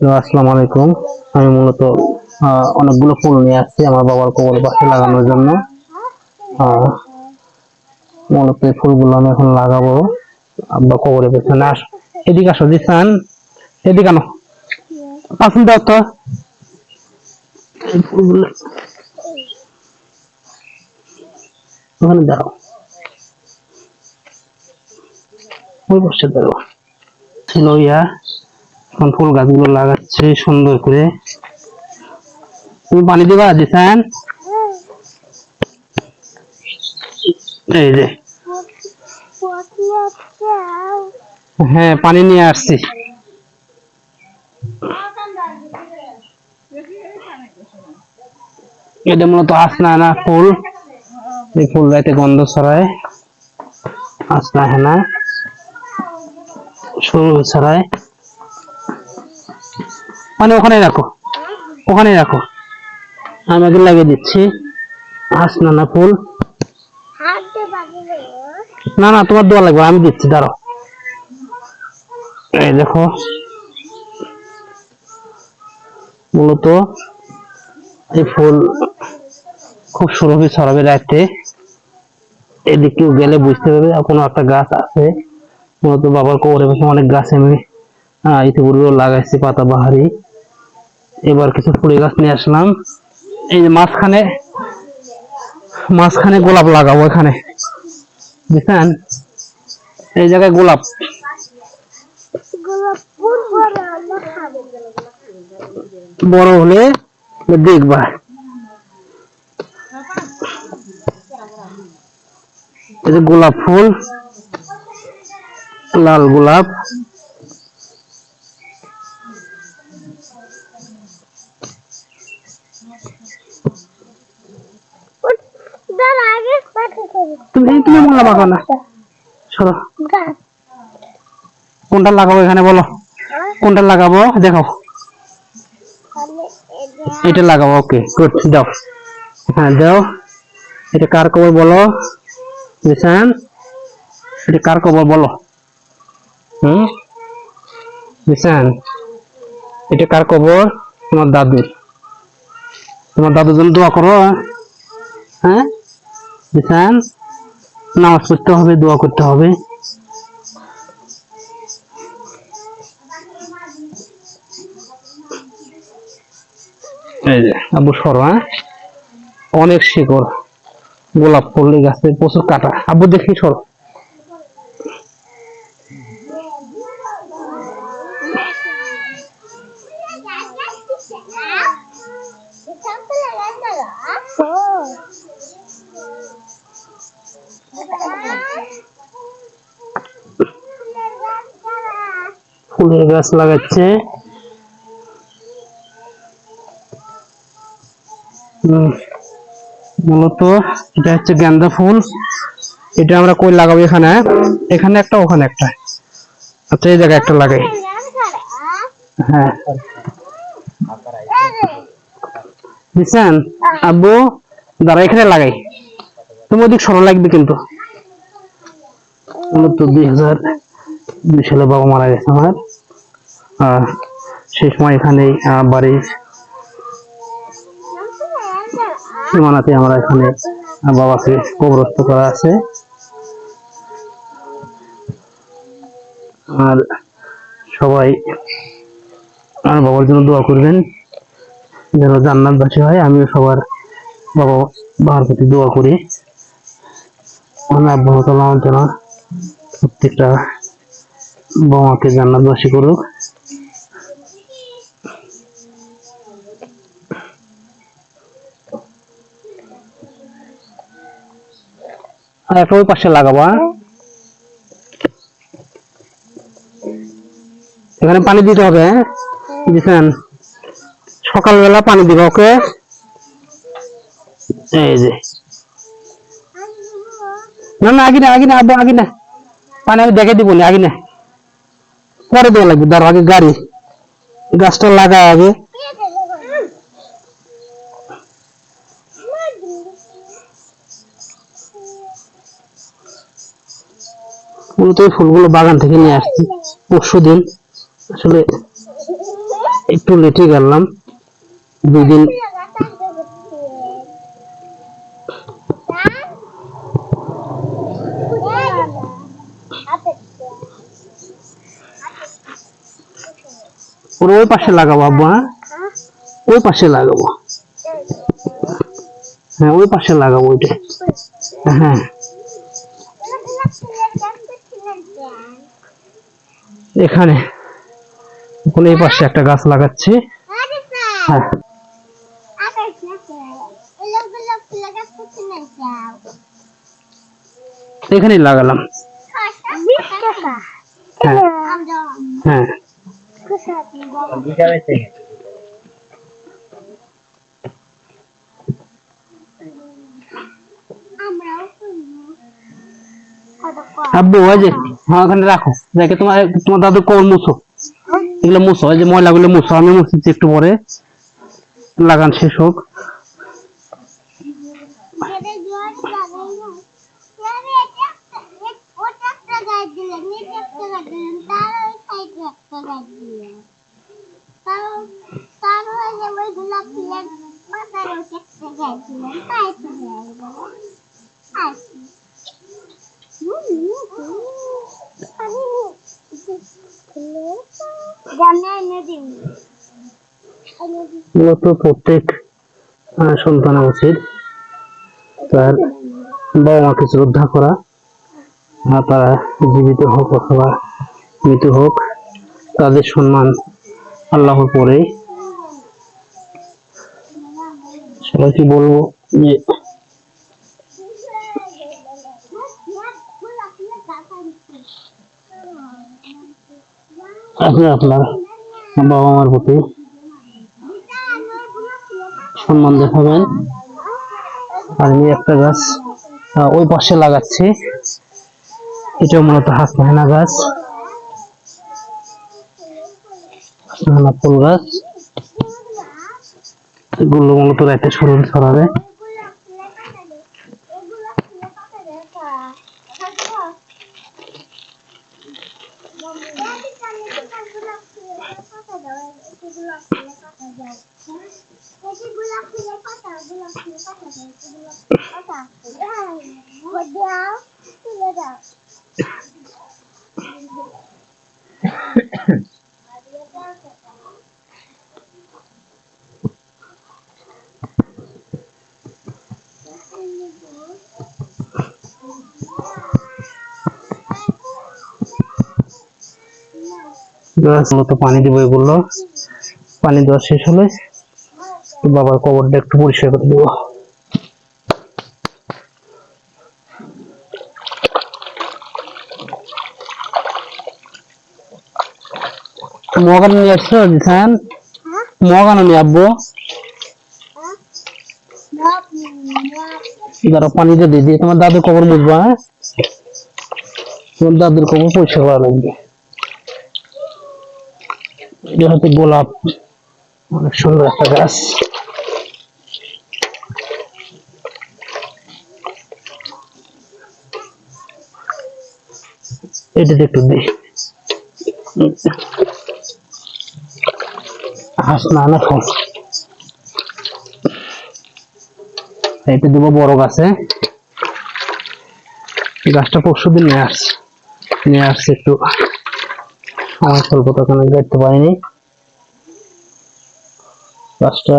আসসালামু আলাইকুম আমি মূলত অনেকগুলো ফুল নিয়ে আসছি আমার বাবার কবর পাশে লাগানোর জন্য। মূলত এই ফুলগুলো আমি এখন লাগাবো। আব্বা কবরের পেছনে আস এদিকে আসো দিসান এদিকে আনো। পাশুন দাও তো। ওখানে দাও। ওই বসে দাও। ছিল এখন ফুল গাছগুলো লাগাচ্ছে সুন্দর করে। তুমি পানি দিবা দিসান এই যে। হ্যাঁ পানি নিয়ে আসছি। এটা মূলত আসনা না ফুল। এই ফুল রাইতে গন্ধ ছড়ায়। আসনা হেনা। সরু ছড়ায়। মানে ওখানে রাখো। ওখানে রাখো। আমি আগে লাগিয়ে দিচ্ছি। আসনা না ফুল। না না, তোমার দোয়া লাগবে, আমি দিচ্ছি, দাঁড়াও। এই দেখো। মূলত এই ফুল খুব সুরভি রাখতে। এদিকেও গেলে বুঝতে পারবে কোনো একটা গাছ আছে। মূলত বাবার কবরের পাশে অনেক গাছ আমি ইতিপূর্বেও লাগাইছি পাতা বাহারি। এবার কিছু ফুলের গাছ নিয়ে আসলাম। এই যে মাঝখানে মাঝখানে গোলাপ লাগাবো এখানে। বুঝছেন? এই জায়গায় গোলাপ। বড় হলে দেখবা। এই যে গোলাপ ফুল লাল গোলাপ। কোনটা লাগাবো এখানে বলো? কোনটা লাগাবো? দেখো এটা লাগাবো ওকে গুড দাও। হ্যাঁ দাও। এটা কার কবর বলো? নিশান এটা কার কবর বলো? হুম? নিশান এটা কার কবর? তোমার দাদুর। তোমার দাদুর জন্য দোয়া করো হ্যাঁ? নিশান নামাজ পড়তে হবে, দোয়া করতে হবে। এই যে আবু সরো হ্যাঁ? অনেক শিকড়। গোলাপ ফুল গাছে প্রচুর কাটা। আবু দেখি সর। ফুলের গাছ লাগাচ্ছে। মূলত এটা হচ্ছে গেন্দা ফুল। এটা আমরা কই লাগাবো এখানে? এখানে একটা, ওখানে একটা। আচ্ছা এই জায়গায় একটা লাগাই। হ্যাঁ। আব্বু দাঁড়া এখানে লাগাই। তুমি ওদিক সরো লাগবে কিন্তু। দুই হাজার দুই সালে বাবা মারা গেছে আমার। সেই সময় এখানেই আহ, বাড়ির সীমানাতে আমরা এখানে বাবাকে কবরস্থ করা আছে। আর সবাই আমার বাবার জন্য দোয়া করবেন যেন জান্নাতবাসী হয়। আমিও সবার বাবা বাবার প্রতি দোয়া করি। আব্বু আমার যেন প্রত্যেকটা বাবাকে জান্নাতবাসী করুক। আর একটা ওই পাশে লাগাবো হ্যাঁ? এখানে পানি দিতে হবে হ্যাঁ? সকালবেলা পানি দিবে, ওকে? এই যে। না না আগে না আগে না আব্বু আগে না পানি আমি দেখে দিব আগে না পরে দেওয়া লাগবে, ধরো, আগে গাড়ি। গাছটা লাগায় আগে। মূলত এই ফুলগুলো বাগান থেকে নিয়ে আসছি পরশু দিন আসলে একটু লেটে গেলাম, দুই দিন ওর ওই পাশে লাগাবো আব্বু হ্যাঁ? ওই পাশে লাগাবো। হ্যাঁ ওই পাশে লাগাবো ওইটা। হ্যাঁ। এখানে এখন এই পাশে একটা গাছ লাগাচ্ছি। হ্যাঁ। এখানেই লাগালাম। হ্যাঁ। হ্যাঁ। আব্বু, ওই যে হ্যাঁ ওখানে রাখো। দেখে তোমার তোমার দাদু কোল মুছো। এগুলো মুছো, ওই যে ময়লাগুলো মুছো। আমি মুছছি একটু পরে। লাগান শেষ হোক। প্রত্যেক আহ, সন্তানের উচিত তার বাবা মাকে শ্রদ্ধা করা আর তারা জীবিত হোক অথবা মৃত হোক, তাদের সম্মান আল্লাহর পরে সবাইকে বলব যে, আপনি আপনার বাবা মার প্রতি সম্মান দেখাবেন। আমি একটা গাছ ওই পাশে লাগাচ্ছি। এটা মূলত হাসনাহানা গাছ। হাসনাহানা ফুল গাছ এগুলো মূলত রাতে শরীর ছড়াবে গাছ মূলত পানি দেবো এগুলো পানি দেওয়া শেষ হলে বাবার কবরটা একটু পরিষ্কার করে দেবো। মগানো নিয়ে আসছো জিসান? মগানো নিয়ে আব্বু ধরো পানিতে দিয়ে দিয়ে তোমার দাদুর কবর মুছবা হ্যাঁ? তোমার দাদুর কবর পরিষ্কার করা লাগবে। এটা হচ্ছে গোলাপ। অনেক সুন্দর একটা গাছ। এটাতে একটু দিই। হাস না না ফল এটা দেবো বড় গাছে। গাছটা পরশু দিন নিয়ে আসছে। নিয়ে আসছি একটু। আমার স্বল্পতা তখন দেখতে পাইনি। গাছটা